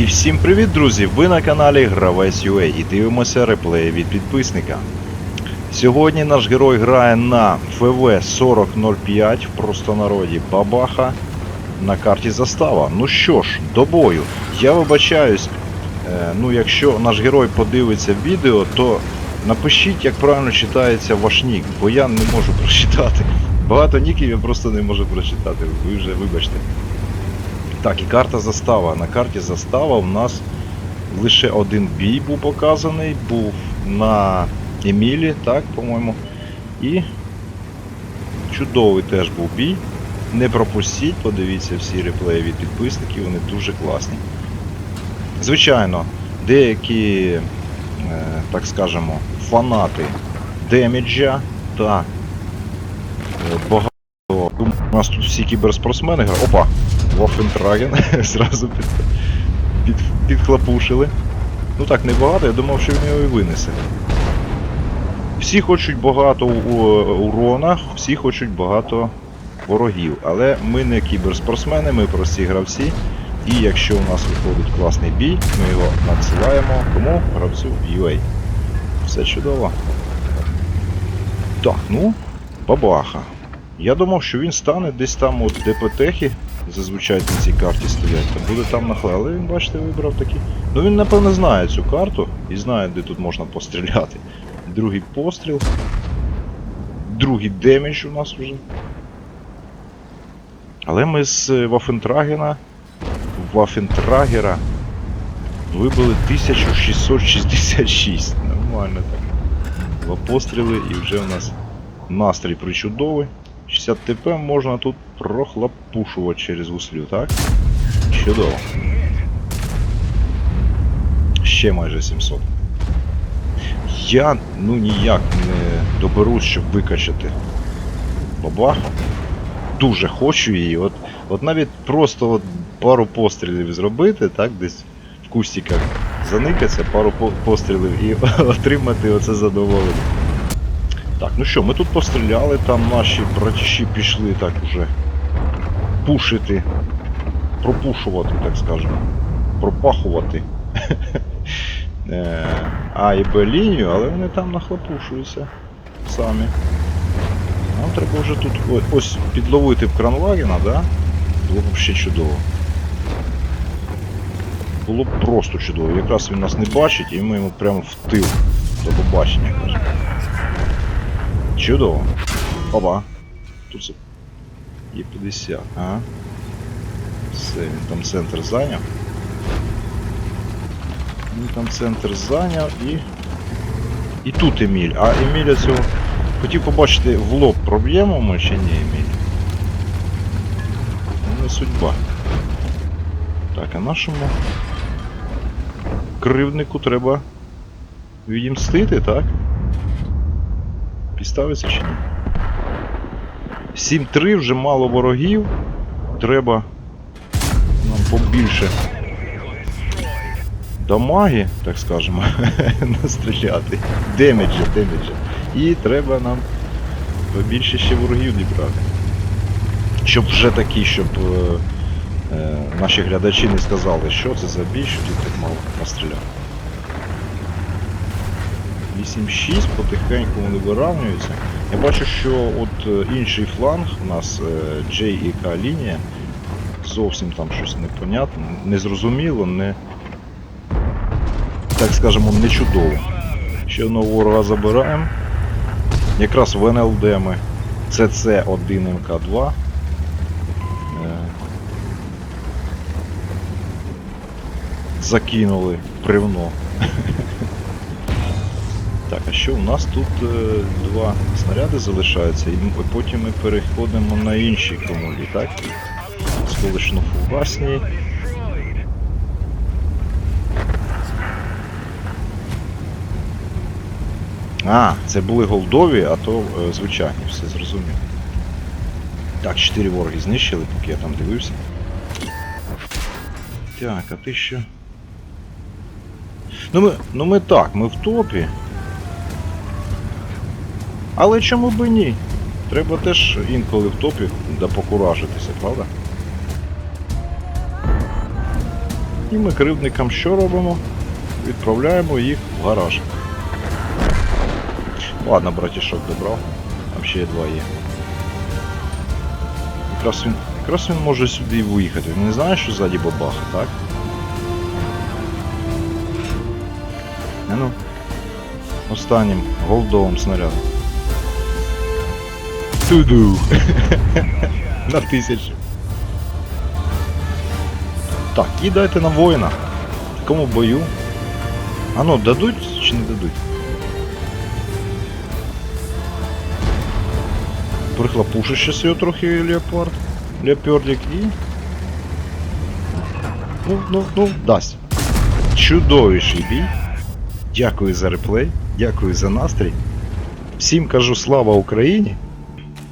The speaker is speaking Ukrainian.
І всім привіт, друзі! Ви на каналі Гравець UA і дивимося реплеї від підписника. Сьогодні наш герой грає на ФВ 4005 в простонароді Бабаха на карті Застава. Ну що ж, до бою. Я вибачаюсь, е, ну якщо наш герой подивиться відео, то напишіть, як правильно читається ваш нік, бо я не можу прочитати. Багато ніків я просто не можу прочитати. Ви вже вибачте. Так, і карта застава. На карті застава у нас лише один бій був показаний, був на Емілі, так, по-моєму. І чудовий теж був бій. Не пропустіть, подивіться всі реплеї від підписників, вони дуже класні. Звичайно, деякі, е, так скажемо, фанати деміджа та е, багато. У нас тут всі кіберспортсмени грають. Опа! Вофентраген зразу під, під, підхлопушили. Ну так, небагато, я думав, що він його і винесе. Всі хочуть багато урона, всі хочуть багато ворогів. Але ми не кіберспортсмени, ми прості гравці. І якщо у нас виходить класний бій, ми його надсилаємо кому гравцю UA. Все чудово. Так, ну, бабаха. Я думав, що він стане десь там от ДПТхи, зазвичай на цій карті стоять, та буде там нахле, але він, бачите, вибрав такі. Ну він напевно знає цю карту і знає, де тут можна постріляти. Другий постріл. Другий демедж у нас вже. Але ми з е, Вафентрагена. Вафентрагера вибили 1666. Нормально так. Два постріли і вже у нас настрій причудовий. 60 ТП можна тут прохлопушувати через гуслю, так? Чудово. Ще майже 700. Я ну ніяк не доберусь, щоб викачати бабаху. Дуже хочу її. От, от навіть просто от пару пострілів зробити, так, десь в кустиках заникатися, пару по- пострілів і отримати оце задоволення. Так, ну що, ми тут постріляли, там наші братіші пішли так уже пушити, пропушувати, так скажемо, пропахувати Е, А і Б лінію, але вони там нахлопушуються самі. Нам треба вже тут ось підловити в кранвагена, да? Було б ще чудово. Було б просто чудово. Якраз він нас не бачить і ми йому прямо в тил. До побачення, каже. Чудово. Опа. Тут це є 50, а? Все, він там центр зайняв. Він там центр зайняв і. І тут Еміль. А Еміля цього. Хотів побачити в лоб проб'ємо ми чи ні, Еміль. Ну, Не судьба. Так, а нашому кривднику треба відімстити, так? Підставиться чи ні? 7-3 вже мало ворогів. Треба нам побільше дамаги, так скажемо, настріляти. Демеджа, демеджа. І треба нам побільше ще ворогів зібрати. Щоб вже такі, щоб е, е, наші глядачі не сказали, що це за бій, що тут так мало настріляв. 8-6 потихеньку вони виравнюються. Я бачу, що от е, інший фланг у нас е, J і K лінія. Зовсім там щось непонятне, незрозуміло, не. Так скажемо, не чудово. Ще одного ворога забираємо. Якраз в НЛД ми CC1 МК2. Е, Закинули привно. Так, а що у нас тут е, два снаряди залишаються, і потім ми переходимо на інші комулі, так? Сколочно фугасні. А, це були голдові, а то е, звичайні, все зрозуміло. Так, 4 вороги знищили, поки я там дивився. Так, а ти що? Ну ми, ну ми так, ми в топі. Але чому б і ні? Треба теж інколи в топі да покуражитися, правда? І ми кривдникам що робимо? Відправляємо їх в гараж. Ладно, братішок добрав. Там ще є два є. Якраз він, якраз він може сюди виїхати. Він не знає, що ззаді бабаха, так? Ну. Останнім голдовим снарядом. Туду! На тисячу. Так, кидайте на воїна. В такому бою. А ну, дадуть чи не дадуть? Прихлопушить щас його трохи леопард. Леопардик і. Ну, ну, ну, дасть. Чудовіший бій. Дякую за реплей, дякую за настрій. Всім кажу слава Україні.